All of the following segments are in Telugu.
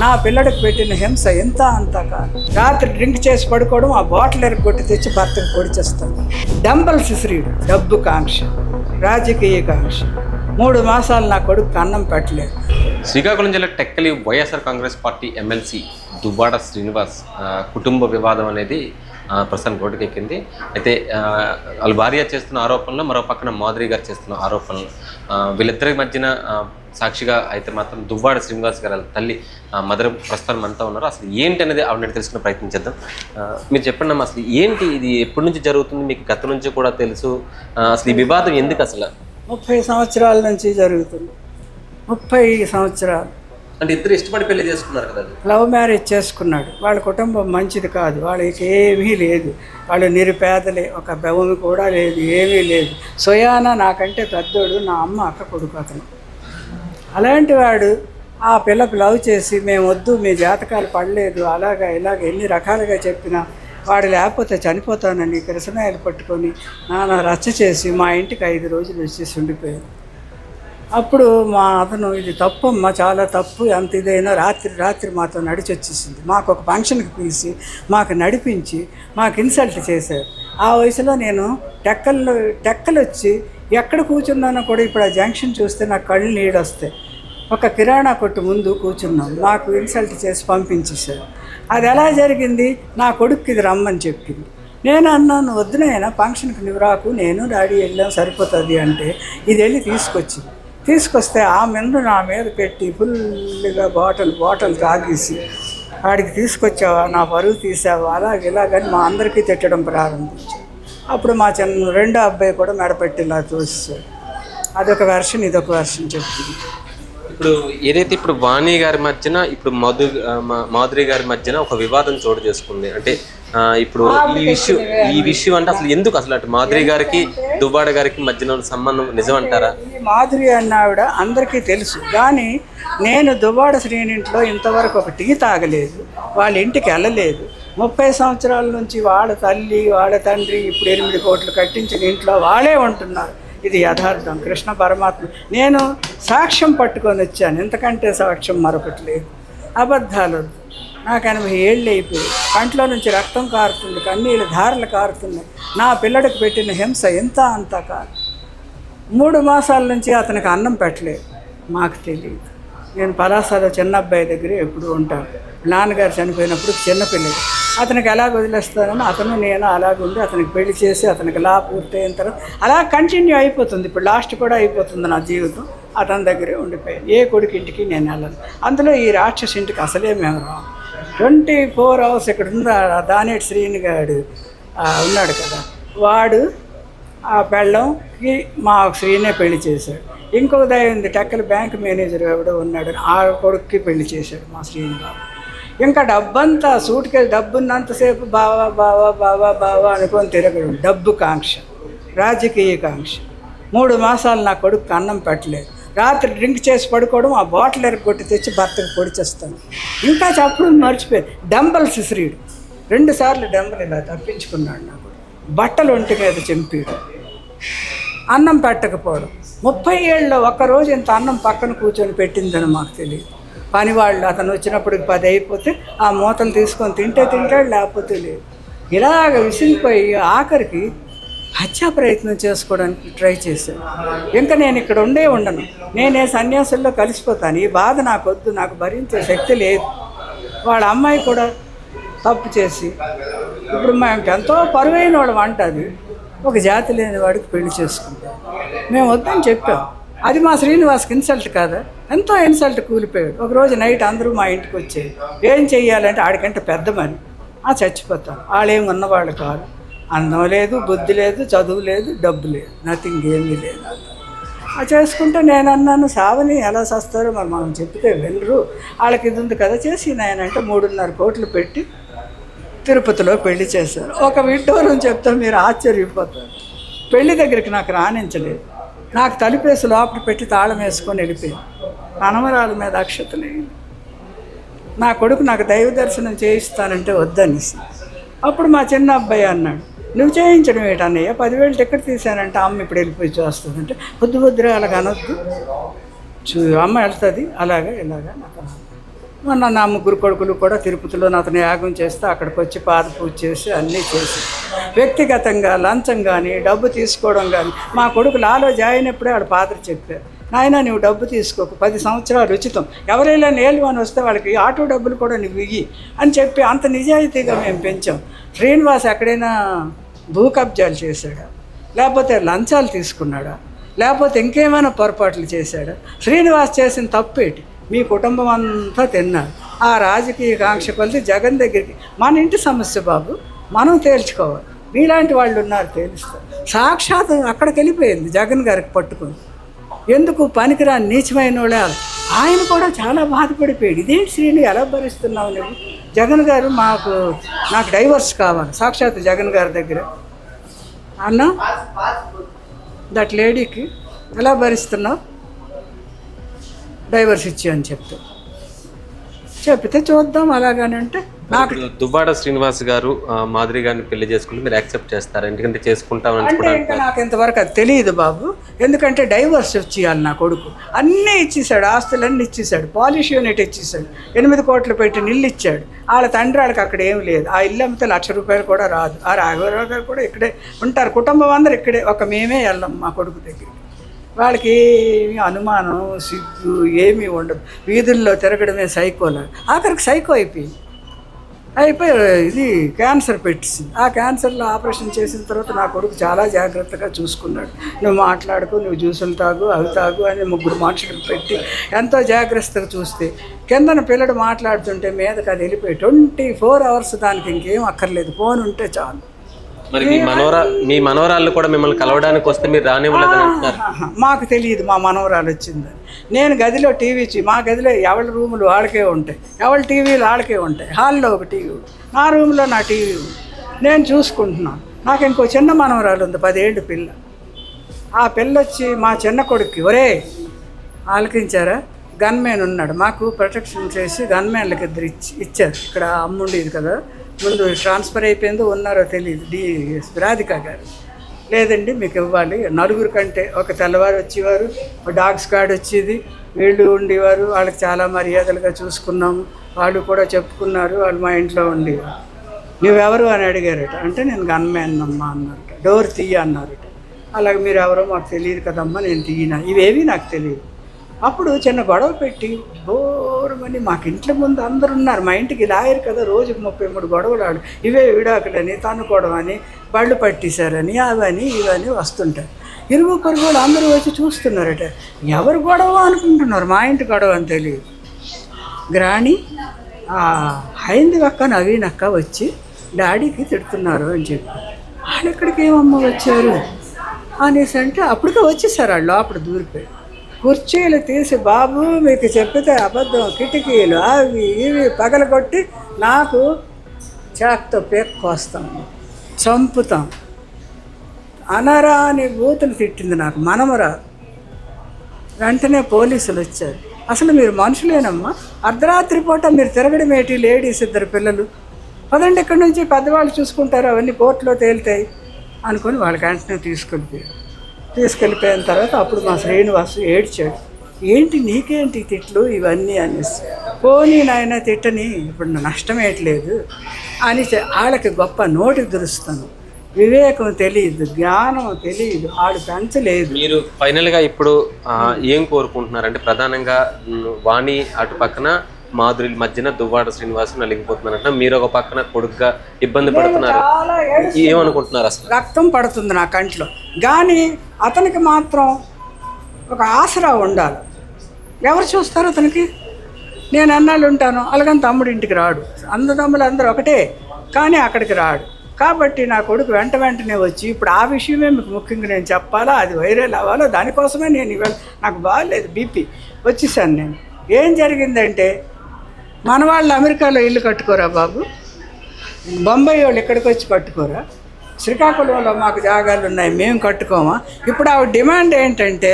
నా పిల్లడికి పెట్టిన హింస ఎంత అంత కాదు రాత్రి డ్రింక్ చేసి పడుకోవడం ఆ బాటిల్ ఎరగొట్టి తెచ్చి భర్తకు పొడిచేస్తాడు డంబల్ శిశ్రీడు డబ్బు కాంక్ష రాజకీయ కాంక్ష. మూడు మాసాలు నా కొడుకు అన్నం పెట్టలేదు. శ్రీకాకుళం జిల్లా Tekkali YSR Congress party MLC Duvvada Srinivas కుటుంబ వివాదం అనేది ఆ, ప్రస్తుతం అయితే వాళ్ళ భార్య చేస్తున్న ఆరోపణలు మరో పక్కన మాధురి గారు చేస్తున్న ఆరోపణలు. వీళ్ళిద్దరి మధ్యన సాక్షిగా అయితే మాత్రం దువ్వాడ శ్రీనివాస్ గారు తల్లి ఆ, మదర్ ప్రస్తుతం అంతా ఉన్నారు. అసలు ఏంటి అనేది ఆవిడ తెలుసుకునే ప్రయత్నం చేద్దాం. మీరు చెప్పండి అమ్మా అసలు ఏంటి ఇది? ఎప్పటి నుంచి జరుగుతుంది? మీకు గత నుంచి కూడా తెలుసు. అసలు ఈ వివాదం ఎందుకు అసలు? ముప్పై సంవత్సరాల నుంచి జరుగుతుంది. ముప్పై సంవత్సరాలు. అంటే ఇద్దరు ఇష్టపడి పెళ్ళి చేసుకున్నారు కదా లవ్ మ్యారేజ్ చేసుకున్నాడు. వాళ్ళ కుటుంబం మంచిది కాదు. వాళ్ళకి ఏమీ లేదు. వాళ్ళు నిరుపేదలే. ఒక భూమి కూడా లేదు. ఏమీ లేదు. సొయానా నాకంటే పెద్దోడు నా అమ్మ అక్క కొడుకు అతను. అలాంటి వాడు ఆ పిల్లకు లవ్ చేసి మేము వద్దు మీ జాతకాలు పడలేదు. అలాగా ఇలాగ ఎన్ని రకాలుగా చెప్పినా వాడు లేకపోతే చనిపోతానని కిరసనాయలు పట్టుకొని నాన్న రచ్చ చేసి మా ఇంటికి ఐదు రోజులు వచ్చేసి ఉండిపోయారు అప్పుడు మా అతను ఇది తప్పమ్మా చాలా తప్పు ఎంత ఇదైనా రాత్రి రాత్రి మాతో నడిచి వచ్చేసింది మాకు ఒక ఫంక్షన్కి పిలిచి మాకు నడిపించి మాకు ఇన్సల్ట్ చేశారు. ఆ వయసులో నేను టెక్కల్లో టెక్కలు వచ్చి ఎక్కడ కూర్చున్నానో కూడా ఇప్పుడు ఆ జంక్షన్ చూస్తే నాకు కళ్ళు నీడొస్తాయి. వస్తాయి ఒక కిరాణా కొట్టు ముందు కూర్చున్నాం. మాకు ఇన్సల్ట్ చేసి పంపించేశారు. అది ఎలా జరిగింది? నా కొడుక్కి ఇది రమ్మని చెప్పింది. నేను అన్నాను వద్దునైనా ఫంక్షన్కి నువ్వు రాకు నేను డాడీ వెళ్ళాం సరిపోతుంది అంటే ఇది వెళ్ళి తీసుకొచ్చింది. తీసుకొస్తే ఆ మీద నా మీద పెట్టి ఫుల్గా బాటిల్ బాటిల్ తాగేసి వాడికి తీసుకొచ్చావా నా పరువు తీసావా అలాగ ఇలాగని మా అందరికీ తిట్టడం ప్రారంభించాడు అప్పుడు మా చిన్న రెండో అబ్బాయి కూడా మెడపెట్టి ఇలా అదొక వెర్షన్ ఇదొక వెర్షన్ చెప్తుంది ఇప్పుడు ఏదైతే ఇప్పుడు వాణి గారి మధ్యన ఇప్పుడు మధు మాధురి గారి మధ్యన ఒక వివాదం చోటు చేసుకుంది. అంటే ఇప్పుడు ఈ విషయం ఈ విషయం అంటే అసలు ఎందుకు అసలు అటు మాధురి గారికి దువ్వాడ గారికి మధ్యన సంబంధం నిజం అంటారా ఈ మాధురి అన్న ఆవిడ అందరికీ తెలుసు. కానీ నేను దువ్వాడ శ్రేణింట్లో ఇంతవరకు ఒక టీ తాగలేదు. వాళ్ళ ఇంటికి వెళ్ళలేదు. ముప్పై సంవత్సరాల నుంచి వాళ్ళ తల్లి వాళ్ళ తండ్రి ఇప్పుడు ఎనిమిది కోట్లు కట్టించిన ఇంట్లో వాళ్ళే ఉంటున్నారు. ఇది యథార్థం. కృష్ణ పరమాత్మ. నేను సాక్ష్యం పట్టుకొని వచ్చాను. ఎంతకంటే సాక్ష్యం మరొకటి లేదు. అబద్ధాలు నాకు ఎనభై ఏళ్ళు అయిపోయి కంట్లో నుంచి రక్తం కారుతుంది. కన్నీళ్ళు ధారలు కారుతున్నాయి. నా పిల్లడికి పెట్టిన హింస ఎంత అంత కాదు. మూడు మాసాల నుంచి అతనికి అన్నం పెట్టలేదు. మాకు తెలియదు. నేను పలాసాలో చిన్న అబ్బాయి దగ్గర ఎప్పుడు ఉంటాను. నాన్నగారు చనిపోయినప్పుడు చిన్నపిల్లడు అతనికి ఎలా వదిలేస్తానని అతను నేను అలాగ ఉండి అతనికి పెళ్ళి చేసి అతనికి లా పూర్తయిన తర్వాత అలా కంటిన్యూ అయిపోతుంది. ఇప్పుడు లాస్ట్ కూడా అయిపోతుంది నా జీవితం. అతని దగ్గరే ఉండిపోయాను. ఏ కొడుకు ఇంటికి నేను వెళ్ళను. అందులో ఈ రాక్షసి ఇంటికి అసలే మేము రాము. ట్వంటీ ఫోర్ అవర్స్ ఇక్కడ ఉన్న దానేటి శ్రీని గారు ఉన్నాడు కదా. వాడు ఆ పెళ్ళంకి మా శ్రీనే పెళ్ళి చేశాడు. ఇంకొక దయ ఉంది టెక్కల బ్యాంక్ మేనేజర్ ఎవడో ఉన్నాడు. ఆ కొడుక్కి పెళ్ళి చేశాడు మా శ్రీని బాబు ఇంకా డబ్బంతా సూట్కి డబ్బు ఉన్నంతసేపు బావా బావా బావా బావా అనుకొని తిరగడం. డబ్బు కాంక్ష రాజకీయ కాంక్ష. మూడు మాసాలు నా కొడుకు అన్నం పెట్టలేదు. రాత్రి డ్రింక్ చేసి పడుకోవడం ఆ బాటిల్ ఎరగొట్టి తెచ్చి భర్తకు పొడిచేస్తాను. ఇంకా చెప్పడం మర్చిపోయాను. డంబల్ సిసిరీడు. రెండు సార్లు డంబల్ ఇలా తప్పించుకున్నాడు నాకు బట్టలు ఒంటి మీద చెంపాడు. అన్నం పెట్టకపోవడం. ముప్పై ఏళ్ళలో ఒక్కరోజు ఇంత అన్నం పక్కన కూర్చొని పెట్టిందని మాకు తెలియదు. పనివాళ్ళు అతను వచ్చినప్పుడు పది అయిపోతే ఆ మూతలు తీసుకొని తింటే తింటాడు లేకపోతే లేదు. ఇలాగ విసిగిపోయి ఆఖరికి హత్యా ప్రయత్నం చేసుకోవడానికి ట్రై చేశాను. ఇంకా నేను ఇక్కడ ఉండే ఉండను. నేనే సన్యాసుల్లో కలిసిపోతాను. ఈ బాధ నాకు వద్దు నాకు భరించే శక్తి లేదు. వాళ్ళ అమ్మాయి కూడా తప్పు చేసి ఇప్పుడు మేము ఎంతో పరువైన వాడు వంట అది. ఒక జాతి లేని వాడికి పెళ్ళి చేసుకుంటాం. మేము వద్దని చెప్పాం. అది మా శ్రీనివాస్కి ఇన్సల్ట్ కాదా? ఎంతో ఇన్సల్ట్ కూలిపోయాడు. ఒకరోజు నైట్ అందరూ మా ఇంటికి వచ్చేది ఏం చెయ్యాలంటే ఆడికంటే పెద్ద మని ఆ చచ్చిపోతాం. వాళ్ళేం ఉన్నవాళ్ళు కాదు. అందం లేదు బుద్ధి లేదు చదువు లేదు డబ్బు లేదు. నథింగ్ ఏమీ లేదు. ఆ చేసుకుంటే నేను అన్నాను సావని ఎలా చేస్తారో మరి మనం చెప్తే వెళ్ళరు వాళ్ళకి ఇది ఉంది కదా చేసి నేనంటే మూడున్నర కోట్లు పెట్టి తిరుపతిలో పెళ్ళి చేశారు ఒక విడ్డూరం చెప్తే మీరు ఆశ్చర్యపోతారు. పెళ్ళి దగ్గరికి నాకు రాణించలేదు. నాకు తలిపేసి లోపల పెట్టి తాళం వేసుకొని వెళ్ళిపోయింది అనవరాల మీద అక్షతలే నా కొడుకు నాకు దైవ దర్శనం చేయిస్తానంటే వద్దనేసి. అప్పుడు మా చిన్న అబ్బాయి అన్నాడు నువ్వు చేయించడం ఏంటన్నయ్య పదివేలు టికెట్ తీశానంటే అమ్మ ఇప్పుడు వెళ్ళిపోయి చూస్తుందంటే వద్దు వద్దురే అలాగ అనొద్దు చూ అమ్మ వెళ్తుంది అలాగా ఇలాగా నాకు మొన్న నా ముగ్గురు కొడుకులు కూడా తిరుపతిలో అతను యాగం చేస్తే అక్కడికి వచ్చి పాద పూజ చేసి అన్నీ చేసి వ్యక్తిగతంగా లంచం కానీ డబ్బు తీసుకోవడం కానీ మా కొడుకు లాలో జాయిన్ అప్పుడే ఆడ పాత్ర చెప్పారు. నాయన నువ్వు డబ్బు తీసుకోకు పది సంవత్సరాలు ఉచితం. ఎవరైనా నేలు అని వస్తే వాళ్ళకి ఆటో డబ్బులు కూడా నువ్వు ఇయ్యి అని చెప్పి అంత నిజాయితీగా మేము పెంచాం. శ్రీనివాస్ ఎక్కడైనా భూ కబ్జాలు చేశాడా? లేకపోతే లంచాలు తీసుకున్నాడా? లేకపోతే ఇంకేమైనా పొరపాట్లు చేశాడా? శ్రీనివాస్ చేసిన తప్పేటి? మీ కుటుంబం అంతా తిన్నారు. ఆ రాజకీయ కాంక్ష కొలిసి జగన్ దగ్గరికి మన ఇంటి సమస్య బాబు మనం తేల్చుకోవాలి. మీలాంటి వాళ్ళు ఉన్నారు తేలుస్తారు. సాక్షాత్ అక్కడికి వెళ్ళిపోయింది జగన్ గారికి పట్టుకుని. ఎందుకు పనికిరాని నీచమైన వాళ్ళే వాళ్ళు. ఆయన కూడా చాలా బాధపడిపోయాడు. ఇదేంటి శ్రీని ఎలా భరిస్తున్నావు నువ్వు? జగన్ గారు మాకు నాకు డైవర్స్ కావాలి. సాక్షాత్ జగన్ గారి దగ్గర. అన్న దట్ లేడీకి ఎలా భరిస్తున్నావు? డైవర్స్ ఇచ్చి అని చెప్తే. చెప్తే చూద్దాం అలాగని అంటే నాకు దువ్వాడ శ్రీనివాస్ గారు ఆ, మాధురి గారిని పెళ్ళి చేసుకుంటే మీరు యాక్సెప్ట్ చేస్తారు? ఎందుకంటే చేసుకుంటామని అంటే ఇంకా నాకు ఇంతవరకు అది తెలియదు బాబు. ఎందుకంటే డైవర్స్ ఇచ్చేయాలి నా కొడుకు. అన్నీ ఇచ్చేసాడు ఆస్తులన్నీ ఇచ్చేసాడు పాలిష్ యూనిట్ ఇచ్చేసాడు ఎనిమిది కోట్లు పెట్టి ఇల్లు ఇచ్చాడు. వాళ్ళ తండ్రి వాళ్ళకి అక్కడ ఏం లేదు. ఆ ఇల్లు అమ్మితే లక్ష రూపాయలు కూడా రాదు. ఆ రాఘవరావు గారు కూడా ఇక్కడే ఉంటారు. కుటుంబం అందరు ఇక్కడే. ఒక మేమే వెళ్ళాం మా కొడుకు దగ్గరికి. వాళ్ళకి ఏమి అనుమానం సిగ్గు ఏమీ ఉండదు. వీధుల్లో తిరగడమే సైకోలా ఆఖరికి సైకో అయిపోయి. అయిపోయి ఇది క్యాన్సర్ పెట్టింది ఆ క్యాన్సర్లో ఆపరేషన్ చేసిన తర్వాత నా కొడుకు చాలా జాగ్రత్తగా చూసుకున్నాడు. నువ్వు మాట్లాడుకో నువ్వు జ్యూసులు తాగు అవి తాగు అని ముగ్గురు మనుషులకు పెట్టి ఎంతో జాగ్రత్తగా చూస్తే కిందన పిల్లడు మాట్లాడుతుంటే మీదకి అది వెళ్ళిపోయి ట్వంటీ ఫోర్ అవర్స్ దానికి ఇంకేం అక్కర్లేదు. ఫోన్ ఉంటే చాలు. మరి మీ మనోరా మీ మనోరాళ్ళు కూడా మిమ్మల్ని కలవడానికి వస్తే మీరు రానివ్వలేదని అంటున్నారు. మాకు తెలియదు మా మనవరాలు వచ్చిందని. నేను గదిలో టీవీ మా గదిలో ఎవరి రూములు వాళ్ళకే ఉంటాయి. ఎవరి టీవీలు వాళ్ళకే ఉంటాయి. హాల్లో ఒక టీవీ. నా రూమ్లో నా టీవీ నేను చూసుకుంటున్నాను. నాకు ఇంకో చిన్న మనవరాలు ఉంది పదేళ్ళు పిల్ల. ఆ పిల్ల వచ్చి మా చిన్న కొడుక్కి ఒరే ఆలకించారా? గన్మెన్ ఉన్నాడు. మాకు ప్రొటెక్షన్ చేసి గన్మెన్లకి ఇద్దరు ఇచ్చి ఇచ్చారు. ఇక్కడ అమ్ముండేది కదా. ముందు ట్రాన్స్ఫర్ అయిపోయిందో ఉన్నారో తెలియదు డి రాధిక గారు. లేదండి మీకు ఇవ్వాలి. నలుగురు కంటే ఒక తెల్లవారు వచ్చేవారు డాగ్స్ గార్డ్ వచ్చేది. వీళ్ళు ఉండేవారు. వాళ్ళకి చాలా మర్యాదలుగా చూసుకున్నాము. వాళ్ళు కూడా చెప్పుకున్నారు వాళ్ళు మా ఇంట్లో ఉండేవారు. నువ్వెవరు? అని అడిగారట. అంటే నేను గన్మ్యాన్ అమ్మా అన్నారట. డోర్ తీయ అన్నారట. అలాగే మీరు ఎవరో మాకు తెలియదు కదమ్మా నేను తీయనా? ఇవేవి నాకు తెలియదు అప్పుడు చిన్న గొడవ పెట్టి బోరమని మాకు ఇంట్లో ముందు అందరు ఉన్నారు మా ఇంటికి లాయర్ కదా రోజుకి ముప్పై మూడు గొడవలు ఆడు. ఇవే విడాకులని తన్నుకోవడం అని బళ్ళు పట్టేశారని అవని ఇవని వస్తుంటారు. ఇరుగు పొరుగు వాళ్ళు అందరూ వచ్చి చూస్తున్నారట. ఎవరు గొడవ అనుకుంటున్నారు? మా ఇంటి గొడవ అని తెలియదు. గ్రాణి హైంది అక్క నవీన్ అక్క వచ్చి డాడీకి తిడుతున్నారు అని చెప్పి. వాళ్ళు ఎక్కడికి ఏమమ్మ వచ్చారు? అనేసి అంటే అప్పటికే వచ్చేసారు వాళ్ళు లోపల దూరిపోయి. కుర్చీలు తీసి బాబు మీకు చెప్పితే అబద్ధం కిటికీలు అవి ఇవి పగలగొట్టి నాకు చాక్తో పేక్కొస్తాం. చంపుతాం. అనరాని బూతులు తిట్టింది నాకు మనమరా వెంటనే పోలీసులు వచ్చారు. అసలు మీరు మనుషులేనమ్మా? అర్ధరాత్రి పూట మీరు తిరగడం ఏంటి? లేడీస్ ఇద్దరు పిల్లలు. పదండి ఇక్కడి నుంచి పెద్దవాళ్ళు చూసుకుంటారు అవన్నీ కోర్టులో తేలుతాయి అనుకొని వాళ్ళకి వెంటనే తీసుకెళ్ళిపోయారు. తీసుకెళ్ళిపోయిన తర్వాత అప్పుడు మా శ్రీనివాసు ఏడ్చాడు ఏంటి నీకేంటి తిట్లు ఇవన్నీ అనేసి? పోనీ నాయన తిట్టని ఇప్పుడు నష్టం ఏట్లేదు అని వాళ్ళకి గొప్ప నోటి దురుస్తాను. వివేకం తెలియదు జ్ఞానం తెలియదు ఆడు పెంచలేదు. మీరు ఫైనల్గా ఇప్పుడు ఏం కోరుకుంటున్నారంటే ప్రధానంగా వాణి అటు పక్కన మాధురి మధ్యన దువ్వాడ శ్రీనివాస్ నలిగిపోతున్నారంట మీరు ఒక పక్కన కొడుకుగా ఇబ్బంది పడుతున్నారు. ఏమనుకుంటున్నారు అసలు? రక్తం పడుతుంది నా కంట్లో. కానీ అతనికి మాత్రం ఒక ఆసరా ఉండాలి. ఎవరు చూస్తారు అతనికి? నేను అన్నాళ్ళు ఉంటాను. అలాగని తమ్ముడు ఇంటికి రాడు. అందదమ్ములు అందరూ ఒకటే కానీ అక్కడికి రాడు. కాబట్టి నా కొడుకు వెంట వెంటనే వచ్చి ఇప్పుడు ఆ విషయమే మీకు ముఖ్యంగా నేను చెప్పాలా? అది వైరల్ అవ్వాలో? దానికోసమే నేను ఇవాళ నాకు బాగాలేదు బీపీ. వచ్చేసాను నేను. ఏం జరిగిందంటే మన వాళ్ళు అమెరికాలో ఇల్లు కట్టుకోరా బాబు? బొంబాయి వాళ్ళు ఇక్కడికి వచ్చి కట్టుకోరా శ్రీకాకుళంలో మాకు జాగాలు ఉన్నాయి మేము కట్టుకోమా? ఇప్పుడు ఆ డిమాండ్ ఏంటంటే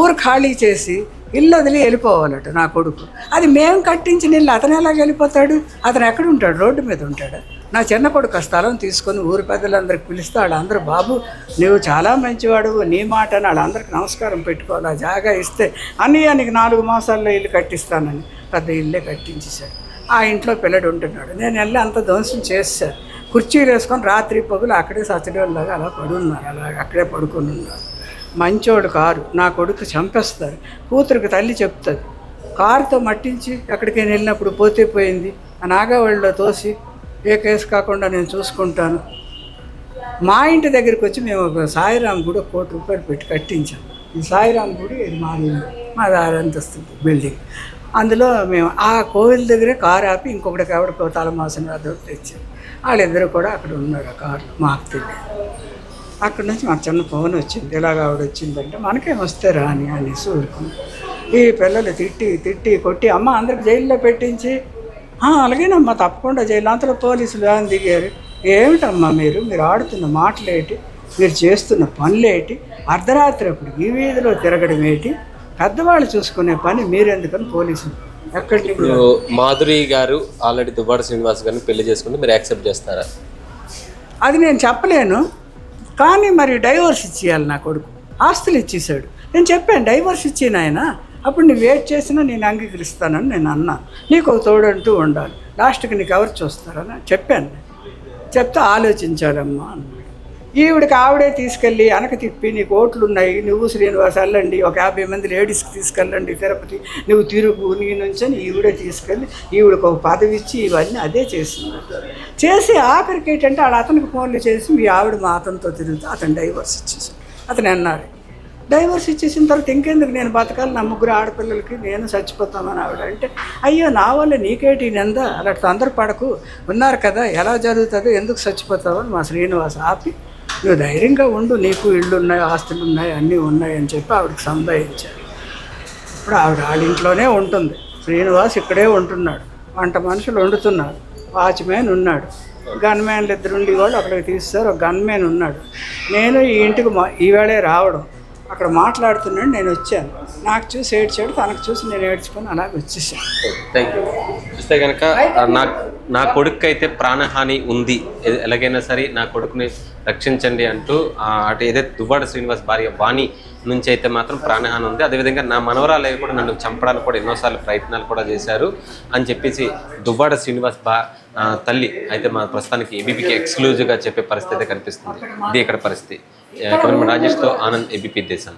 ఊరు ఖాళీ చేసి ఇల్లు వదిలి వెళ్ళిపోవాలట నా కొడుకు. అది మేము కట్టించిన ఇల్లు అతను ఎలాగ వెళ్ళిపోతాడు? అతను ఎక్కడ ఉంటాడు? రోడ్డు మీద ఉంటాడు? నా చిన్న కొడుకు ఆ స్థలం తీసుకొని ఊరి పెద్దలందరికి పిలిస్తే వాళ్ళందరూ బాబు నువ్వు చాలా మంచివాడు నీ మాట అని వాళ్ళందరికి నమస్కారం పెట్టుకోవాలి ఆ జాగా ఇస్తే అన్నయ్య నీకు నాలుగు మాసాల్లో ఇల్లు కట్టిస్తానని. పెద్ద ఇల్లే కట్టించేశాడు ఆ ఇంట్లో పిల్లడు ఉంటున్నాడు. నేను వెళ్ళి అంత ధ్వంసం చేశాను కుర్చీలు వేసుకొని రాత్రి పగులు అక్కడే సచడేలాగా అలా పడున్నారు. అలా అక్కడే పడుకొని ఉన్నారు. మంచోడు కారు. నా కొడుకు చంపేస్తారు. కూతురికి తల్లి చెప్తుంది. కారుతో మట్టించి ఎక్కడికైనా వెళ్ళినప్పుడు పోతే పోయింది. ఆ నాగావళిలో తోసి ఏ కేసు కాకుండా నేను చూసుకుంటాను. మా ఇంటి దగ్గరికి వచ్చి మేము ఒక సాయిరాం గుడి కోటి రూపాయలు పెట్టి కట్టించాం. ఈ సాయిరాం గుడి మాది మా ఇల్లు దారి బిల్డింగ్. అందులో మేము ఆ కోవిల దగ్గరే కారు ఆపి ఇంకొకటికి కాబట్టి తలమాసిన అదో తెచ్చాం. వాళ్ళిద్దరు కూడా అక్కడ ఉన్నారు ఆ కారు మాకు తెలియదు. అక్కడ నుంచి మాకు చిన్న ఫోన్ వచ్చింది. ఇలాగ ఆవిడ వచ్చిందంటే మనకేం వస్తే రాని అనేసి ఊరుకుంది ఈ పిల్లలు తిట్టి తిట్టి కొట్టి అమ్మ అందరికి జైల్లో పెట్టించి. అలాగేనమ్మా తప్పకుండా జైలు అంతలో పోలీసులు అని దిగారు. ఏమిటమ్మా మీరు? మీరు ఆడుతున్న మాటలేటి? మీరు చేస్తున్న పనులేటి? అర్ధరాత్రి అప్పుడు ఈ వీధిలో తిరగడం ఏంటి పెద్దవాళ్ళు చూసుకునే పని మీరెందుకని పోలీసులు? ఎక్కడికి ఇప్పుడు మాధురి గారు ఆల్రెడీ దువ్వాడ శ్రీనివాస్ గారిని పెళ్ళి చేసుకుంటే మీరు యాక్సెప్ట్ చేస్తారా? అది నేను చెప్పలేను కానీ మరి డైవర్స్ ఇచ్చేయాలి నా కొడుకు. ఆస్తులు ఇచ్చేసాడు నేను చెప్పాను డైవర్స్ ఇచ్చిన ఆయన అప్పుడు నువ్వు వెయిట్ చేసినా నేను అంగీకరిస్తానని నేను అన్నాను నీకు ఒక తోడంటూ ఉండాలి. లాస్ట్కి నీకు ఎవరు చూస్తారని చెప్పాను. చెప్తే ఆలోచించాలమ్మా అన్నాడు ఈవిడికి ఆవిడే తీసుకెళ్ళి వెనక తిప్పి నీకు ఓట్లున్నాయి నువ్వు శ్రీనివాస్ వెళ్ళండి ఒక యాభై మంది లేడీస్కి తీసుకెళ్ళండి తిరుపతి నువ్వు తిరుగు నీ నుంచి అని ఈవిడే తీసుకెళ్ళి ఈవిడికి ఒక పదవి ఇచ్చి ఇవన్నీ అదే చేసింది. చేసి ఆఖరికి ఏంటంటే ఆడ అతనికి ఫోన్లు చేసి మీ ఆవిడ మా అతనితో తిరుగుతూ అతను డైవర్స్ ఇచ్చేసి అతను అన్నాడు డైవర్స్ ఇచ్చేసిన తర్వాత ఇంకెందుకు నేను బతకాలి? నా ముగ్గురు ఆడపిల్లలకి నేను చచ్చిపోతామని ఆవిడ అంటే అయ్యో నా వల్ల నీకేటి నిందా? అలా తొందరపడకు. ఉన్నారు కదా ఎలా జరుగుతుందో? ఎందుకు చచ్చిపోతావని మా శ్రీనివాస్ ఆపి నువ్వు ధైర్యంగా ఉండు నీకు ఇళ్ళు ఉన్నాయి ఆస్తులు ఉన్నాయి అన్నీ ఉన్నాయి అని చెప్పి ఆవిడకి సంపాదించారు ఇప్పుడు ఆవిడ వాళ్ళ ఇంట్లోనే ఉంటుంది. శ్రీనివాస్ ఇక్కడే ఉంటున్నాడు. వంట మనుషులు వండుతున్నారు. వాచ్మ్యాన్ ఉన్నాడు. గన్మ్యాన్లు ఇద్దరు ఉండి వాళ్ళు అక్కడికి తీస్తారు. ఒక గన్మ్యాన్ ఉన్నాడు. నేను ఈ ఇంటికి మా- ఈవేళే రావడం. అక్కడ మాట్లాడుతున్నాడు నేను వచ్చాను. నాకు చూసి ఏడ్చాడు తనకు చూసి నేను ఏడ్చుకొని అలాగే వచ్చేసాను. థ్యాంక్ యూ చూస్తే కనుక నా నా కొడుకు అయితే ప్రాణహాని ఉంది ఎలాగైనా సరే నా కొడుకుని రక్షించండి అంటూ అటు ఏదైతే దువ్వాడ శ్రీనివాస్ భార్య వాణి నుంచి అయితే మాత్రం ప్రాణహాని ఉంది అదేవిధంగా నా మనవరాలు కూడా నన్ను చంపడానికి కూడా ఎన్నోసార్లు ప్రయత్నాలు కూడా చేశారు అని చెప్పేసి దువ్వాడ శ్రీనివాస్ బా తల్లి అయితే మా ప్రస్తుతానికి ఏబీపీకి ఎక్స్క్లూజివ్గా చెప్పే పరిస్థితి కనిపిస్తుంది ఇది ఇక్కడ పరిస్థితి రాజేష్తో ఆనంద్ ఏబీపీ దేశం